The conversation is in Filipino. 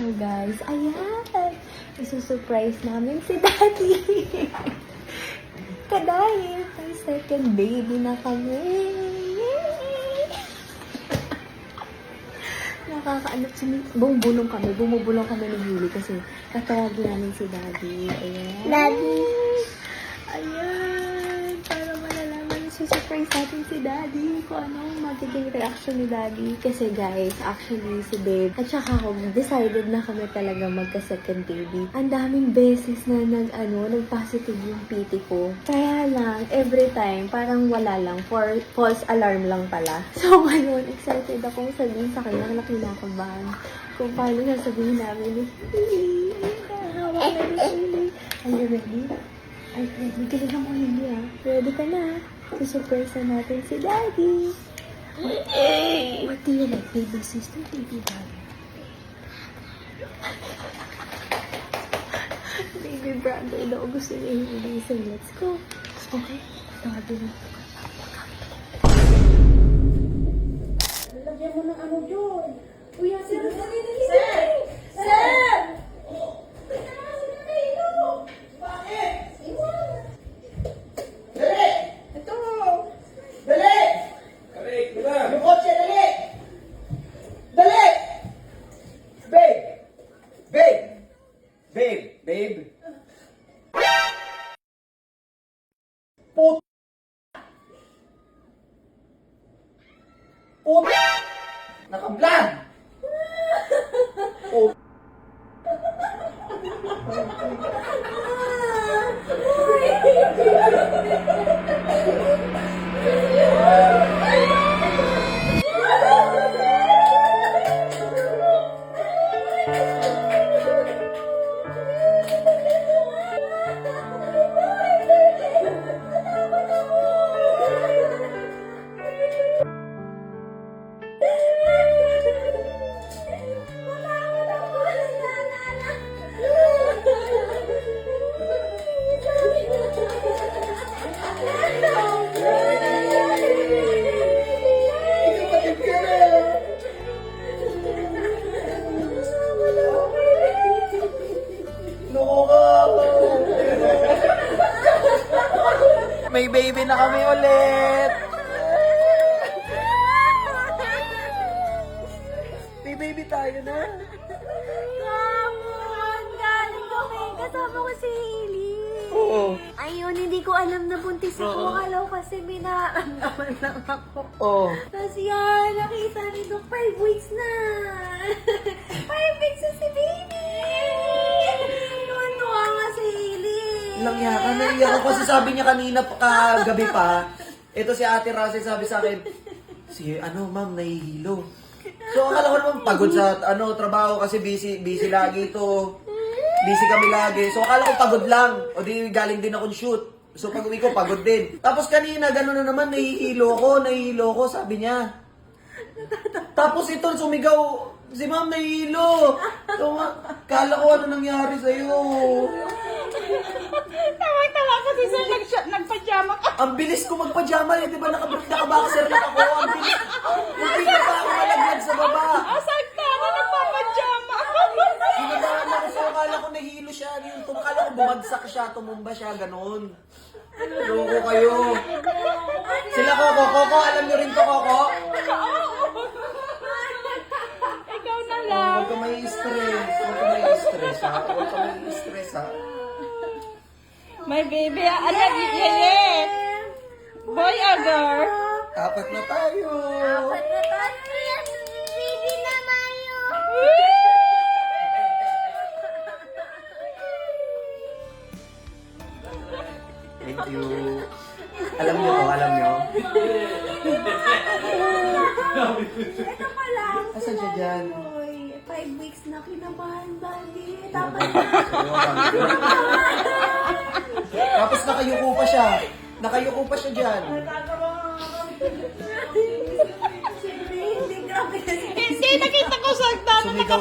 Oh, guys, ayan. Isusurprise namin si Daddy. Kadahil, may second baby na kami. Yay! Nakakaano, sumi- bumubulong kami, bumubulong kami ng huli kasi katawagin namin si Daddy. Ayan. Daddy. Ayan. Para malalaman, susurprise natin si Daddy kung anong magiging reaction ni Daddy. Kasi guys, actually si Babe at saka ako, decided na kami talaga magka-second baby. Ang daming beses na nag, ano, nag-positive yung PT ko. Kaya lang, every time, parang wala lang. For, false alarm lang pala. So ngayon, excited akong sabihin sa kanya na kinakabahan kung paano sasabihin namin ni ni Lily. Are you ready? Ay, ka lang mo hindi ah. Ready ka na? Susurprise na natin si Daddy. What do you like, baby sister, baby brother? baby brother daw gusto niya ibang so let's go. Okay? Tawagin na. Lagyan mo ng ano dyan. Babe! Babe! Babe! Put... Put... Naka-vlog! May baby na kami ulit! May baby tayo na! Kamon! Galing kami. Kasama ko si Hailey. Oo. Ayun, hindi ko alam na buntis ako. Oo. Akala ko kasi may nararamdaman lang ako. Oo. Tapos yan, nakita ni Doc, five weeks na. five weeks na si baby. Yan. Ano iyak ako kasi sabi niya kanina kagabi pa. Ito si Ate Rase sabi sa akin, si ano ma'am, nahihilo. So akala ko naman pagod sa ano trabaho kasi busy busy lagi ito. Busy kami lagi. So akala ko pagod lang. O di galing din akong shoot. So pag uwi ko, pagod din. Tapos kanina, gano'n na naman, nahihilo ko, nahihilo ko, sabi niya. Tapos ito, sumigaw, si ma'am nahihilo. So, kala ko ano nangyari sa'yo. Kasi sir, nag- nagpajama ka. Ang bilis ko magpajama eh, di ba naka, naka-boxer lang ako. Ang bilis. Hindi na pa ako malaglag sa baba. Asagta na nagpapajama. Sinagawa na ako sa akala ko nahilo siya. Yung tumakala ko bumagsak siya, tumumba siya, ganun. Loko kayo. Sila Coco, Coco, alam niyo rin to Coco? Ikaw na Oh, lang. huwag ka may stress. Huwag ka may stress ha. Huwag ka may stress ha. My baby, ano, yeye. Boy or girl? Apat na tayo. Apat na tayo. Baby na tayo. Thank you. Alam niyo to, alam niyo. Ito pa lang. Asan siya dyan? Five weeks na kinabahan, Daddy. Tapos Tapos nakayuko pa siya. Nakayuko pa siya dyan. hindi nakita ko sagta na Sumigaw.